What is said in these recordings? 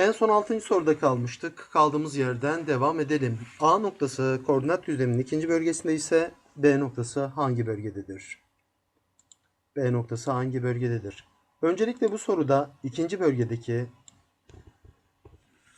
En son 6. soruda kalmıştık. Kaldığımız yerden devam edelim. A noktası koordinat düzleminin ikinci bölgesinde ise B noktası hangi bölgededir? B noktası hangi bölgededir? Öncelikle bu soruda ikinci bölgedeki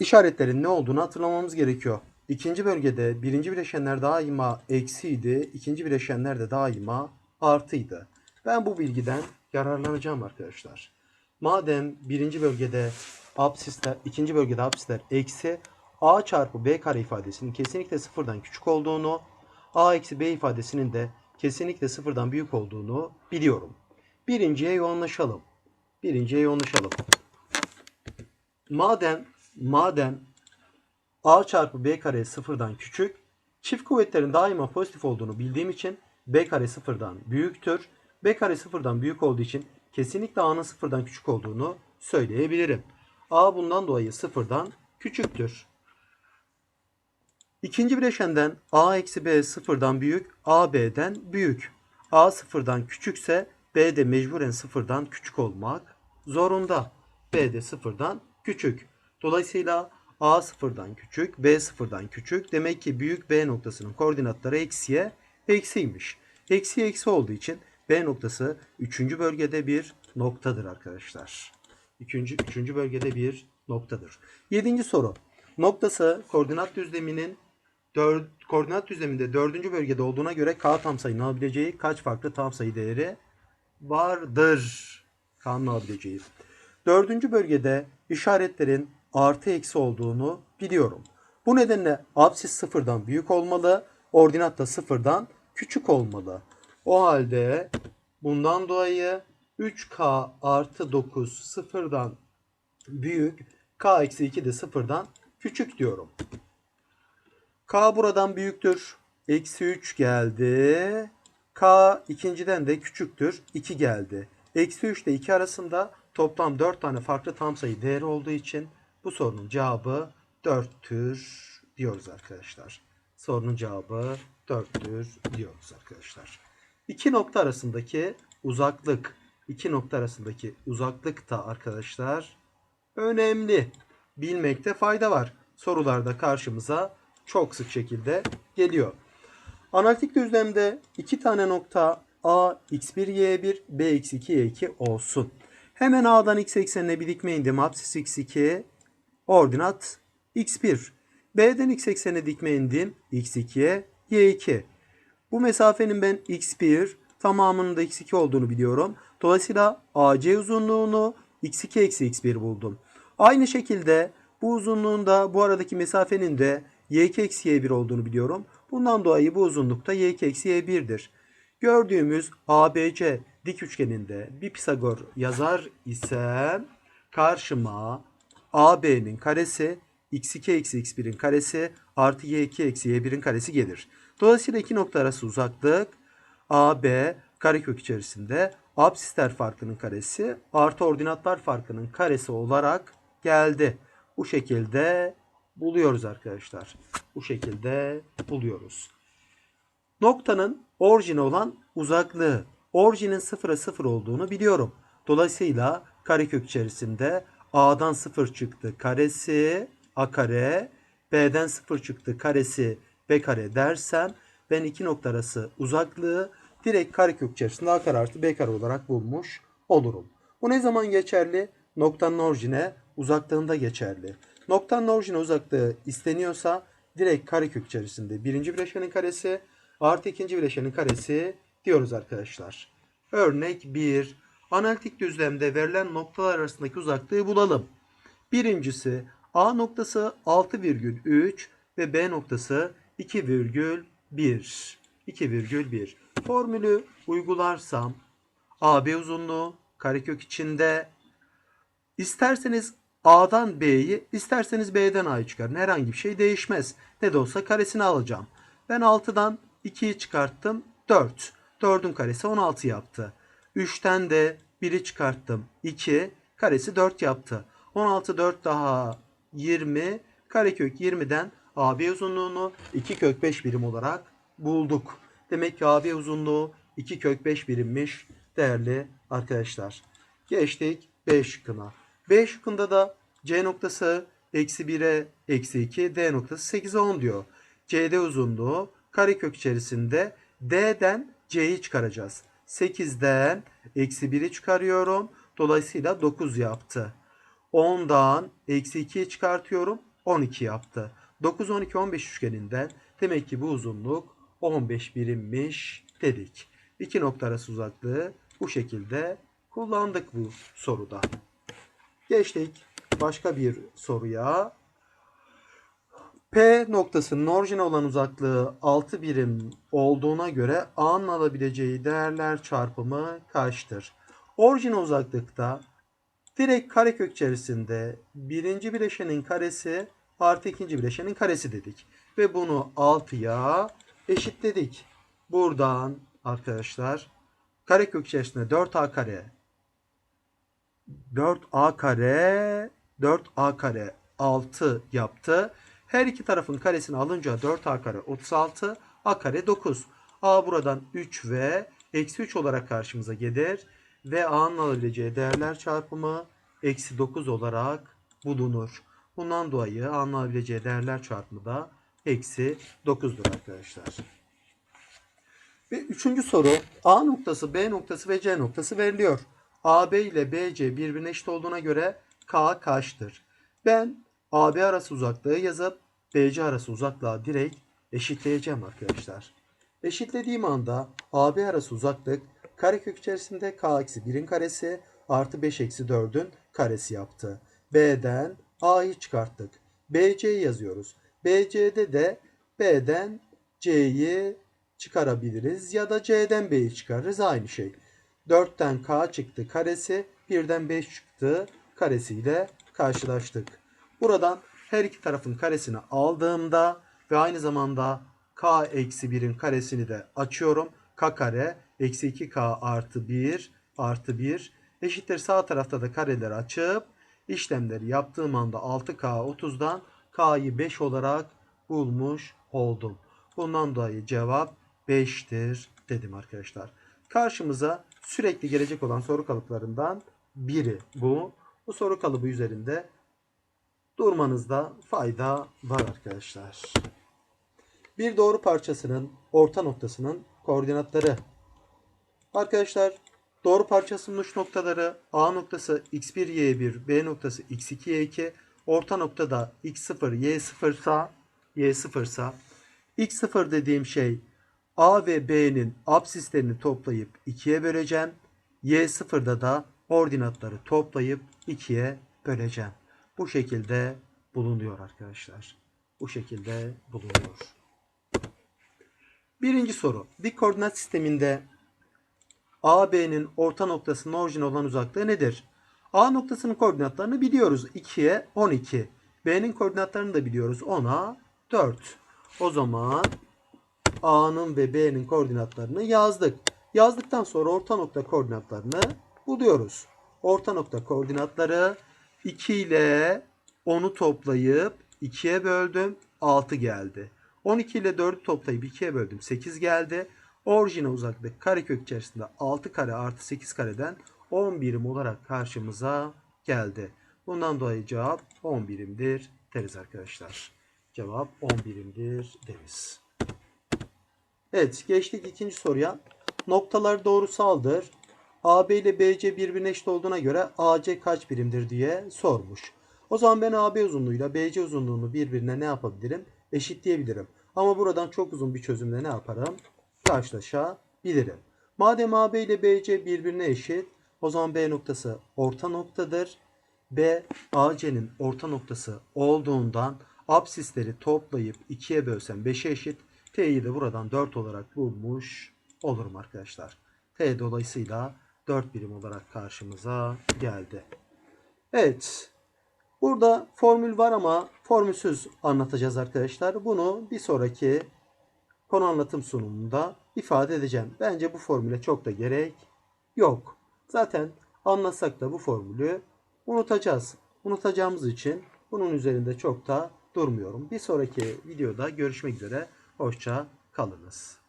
işaretlerin ne olduğunu hatırlamamız gerekiyor. İkinci bölgede birinci bileşenler daima eksiydi, ikinci bileşenler de daima artıydı. Ben bu bilgiden yararlanacağım arkadaşlar. Madem birinci bölgede absisler, ikinci bölgede absisler eksi a çarpı b kare ifadesinin kesinlikle sıfırdan küçük olduğunu, a eksi b ifadesinin de kesinlikle sıfırdan büyük olduğunu biliyorum. Birinciye yoğunlaşalım. Birinciye yoğunlaşalım. Madem madem a çarpı b kare sıfırdan küçük, çift kuvvetlerin daima pozitif olduğunu bildiğim için b kare sıfırdan büyüktür. b kare sıfırdan büyük olduğu için kesinlikle a'nın sıfırdan küçük olduğunu söyleyebilirim. A bundan dolayı sıfırdan küçüktür. İkinci bileşenden a eksi b sıfırdan büyük, a b'den büyük. a sıfırdan küçükse b de mecburen sıfırdan küçük olmak zorunda. b de sıfırdan küçük. Dolayısıyla a sıfırdan küçük, b sıfırdan küçük. Demek ki büyük b noktasının koordinatları eksiye eksiymiş. Eksi eksi olduğu için b noktası 3. bölgede bir noktadır arkadaşlar. 3. 3. bölgede bir noktadır. 7. soru. Noktası koordinat düzleminin 4, koordinat düzleminde 4. bölgede olduğuna göre k tam sayının alabileceği kaç farklı tam sayı değeri vardır? K'nın alabileceği. Dördüncü bölgede işaretlerin artı eksi olduğunu biliyorum. Bu nedenle absis sıfırdan büyük olmalı, ordinat da sıfırdan küçük olmalı. O halde bundan dolayı 3k artı 9 sıfırdan büyük, k eksi 2 de sıfırdan küçük diyorum. K buradan büyüktür. Eksi 3 geldi. K ikinciden de küçüktür. 2 geldi. Eksi 3 ile 2 arasında toplam 4 tane farklı tam sayı değeri olduğu için bu sorunun cevabı 4'tür diyoruz arkadaşlar. Sorunun cevabı 4'tür diyoruz arkadaşlar. İki nokta arasındaki uzaklık, iki nokta arasındaki uzaklık da arkadaşlar önemli. Bilmekte fayda var. Sorularda karşımıza çok sık şekilde geliyor. Analitik düzlemde iki tane nokta A x1 y1 B x2 y2 olsun. Hemen A'dan x eksenine bir dikme indim. Apsis x2 ordinat x1. B'den x eksenine dikme indim. x2'ye y2. Bu mesafenin ben x1 tamamının da x2 olduğunu biliyorum. Dolayısıyla AC uzunluğunu x2 eksi x1 buldum. Aynı şekilde bu uzunluğun da bu aradaki mesafenin de y2 eksi y1 olduğunu biliyorum. Bundan dolayı bu uzunlukta y2 eksi y1'dir. Gördüğümüz ABC dik üçgeninde bir Pisagor yazar isem karşıma AB'nin karesi x2 eksi x1'in karesi artı y2 eksi y1'in karesi gelir. Dolayısıyla iki nokta arası uzaklık AB karekök içerisinde absisler farkının karesi artı ordinatlar farkının karesi olarak geldi. Bu şekilde buluyoruz arkadaşlar. Bu şekilde buluyoruz. Noktanın orijine olan uzaklığı. Orijinin sıfıra sıfır olduğunu biliyorum. Dolayısıyla karekök içerisinde A'dan sıfır çıktı karesi A kare, B'den sıfır çıktı karesi B kare dersem ben iki nokta arası uzaklığı direkt karekök içerisinde A kare artı B kare olarak bulmuş olurum. Bu ne zaman geçerli? Noktanın orijine uzaklığında geçerli. Noktanın orijine uzaklığı isteniyorsa direkt karekök içerisinde birinci bileşenin karesi artı ikinci bileşenin karesi diyoruz arkadaşlar. Örnek 1. Analitik düzlemde verilen noktalar arasındaki uzaklığı bulalım. Birincisi A noktası 6,3 ve B noktası 2,1. 2,1. Formülü uygularsam AB uzunluğu karekök içinde isterseniz A'dan B'yi isterseniz B'den A'yı çıkarın. Herhangi bir şey değişmez. Ne de olsa karesini alacağım. Ben 6'dan 2'yi çıkarttım. 4. 4'ün karesi 16 yaptı. 3'ten de 1'i çıkarttım. 2. Karesi 4 yaptı. 16 4 daha 20. Karekök 20'den AB uzunluğunu 2 kök 5 birim olarak bulduk. Demek ki AB uzunluğu 2 kök 5 birimmiş değerli arkadaşlar. Geçtik B şıkkına. B şıkkında da C noktası eksi 1'e eksi 2, D noktası 8'e 10 diyor. CD uzunluğu karekök içerisinde D'den C'yi çıkaracağız. 8'den eksi 1'i çıkarıyorum. Dolayısıyla 9 yaptı. 10'dan eksi 2'yi çıkartıyorum. 12 yaptı. 9, 12, 15 üçgeninden demek ki bu uzunluk 15 birimmiş dedik. İki nokta arası uzaklığı bu şekilde kullandık bu soruda. Geçtik başka bir soruya. P noktasının orijine olan uzaklığı 6 birim olduğuna göre A'nın alabileceği değerler çarpımı kaçtır? Orijine uzaklıkta direkt karekök içerisinde birinci bileşenin karesi artı ikinci bileşenin karesi dedik. Ve bunu 6'ya eşitledik. Buradan arkadaşlar karekök içerisinde 4A kare 4A kare 4A kare 6 yaptı. Her iki tarafın karesini alınca 4A kare 36 A kare 9. A buradan 3 ve eksi 3 olarak karşımıza gelir. Ve A'nın alabileceği değerler çarpımı eksi 9 olarak bulunur. Bundan dolayı A'nın alabileceği değerler çarpımı da eksi 9'dur arkadaşlar. Ve üçüncü soru A noktası, B noktası ve C noktası veriliyor. AB ile BC birbirine eşit olduğuna göre K kaçtır? Ben AB arası uzaklığı yazıp BC arası uzaklığa direkt eşitleyeceğim arkadaşlar. Eşitlediğim anda AB arası uzaklık karekök içerisinde K eksi 1'in karesi artı 5 eksi 4'ün karesi yaptı. B'den A'yı çıkarttık. BC'yi yazıyoruz. BC'de de B'den C'yi çıkarabiliriz ya da C'den B'yi çıkarırız aynı şey. 4'ten K çıktı karesi, 1'den 5 çıktı karesiyle karşılaştık. Buradan her iki tarafın karesini aldığımda ve aynı zamanda K eksi 1'in karesini de açıyorum. K kare eksi 2K artı 1 artı 1 eşittir sağ tarafta da kareleri açıp işlemleri yaptığım anda 6K 30'dan K'yı 5 olarak bulmuş oldum. Bundan dolayı cevap 5'tir dedim arkadaşlar. Karşımıza sürekli gelecek olan soru kalıplarından biri bu. Bu soru kalıbı üzerinde durmanızda fayda var arkadaşlar. Bir doğru parçasının orta noktasının koordinatları. Arkadaşlar doğru parçasının uç noktaları A noktası x1 y1, B noktası x2 y2, orta noktada x0 y0 sa y0 sa x0 dediğim şey A ve B'nin absislerini toplayıp 2'ye böleceğim. Y0'da da ordinatları toplayıp 2'ye böleceğim. Bu şekilde bulunuyor arkadaşlar. Bu şekilde bulunuyor. Birinci soru. Bir koordinat sisteminde AB'nin orta noktasının orijin olan uzaklığı nedir? A noktasının koordinatlarını biliyoruz. 2'ye 12. B'nin koordinatlarını da biliyoruz. 10'a 4. O zaman A'nın ve B'nin koordinatlarını yazdık. Yazdıktan sonra orta nokta koordinatlarını buluyoruz. Orta nokta koordinatları 2 ile 10'u toplayıp 2'ye böldüm 6 geldi. 12 ile 4'ü toplayıp 2'ye böldüm 8 geldi. Orijine uzaklık karekök içerisinde 6 kare artı 8 kareden 10 birim olarak karşımıza geldi. Bundan dolayı cevap 10 birimdir deriz arkadaşlar. Cevap 10 birimdir deriz. Evet geçtik ikinci soruya. Noktalar doğrusaldır. AB ile BC birbirine eşit olduğuna göre AC kaç birimdir diye sormuş. O zaman ben AB uzunluğuyla BC uzunluğunu birbirine ne yapabilirim? Eşitleyebilirim. Ama buradan çok uzun bir çözümle ne yaparım? Karşılaşabilirim. Madem AB ile BC birbirine eşit o zaman B noktası orta noktadır. B AC'nin orta noktası olduğundan absisleri toplayıp 2'ye bölsem 5'e eşit. T'yi de buradan 4 olarak bulmuş olurum arkadaşlar. T dolayısıyla 4 birim olarak karşımıza geldi. Evet. Burada formül var ama formülsüz anlatacağız arkadaşlar. Bunu bir sonraki konu anlatım sunumunda ifade edeceğim. Bence bu formüle çok da gerek yok. Zaten anlatsak da bu formülü unutacağız. Unutacağımız için bunun üzerinde çok da durmuyorum. Bir sonraki videoda görüşmek üzere. Hoşça kalınız.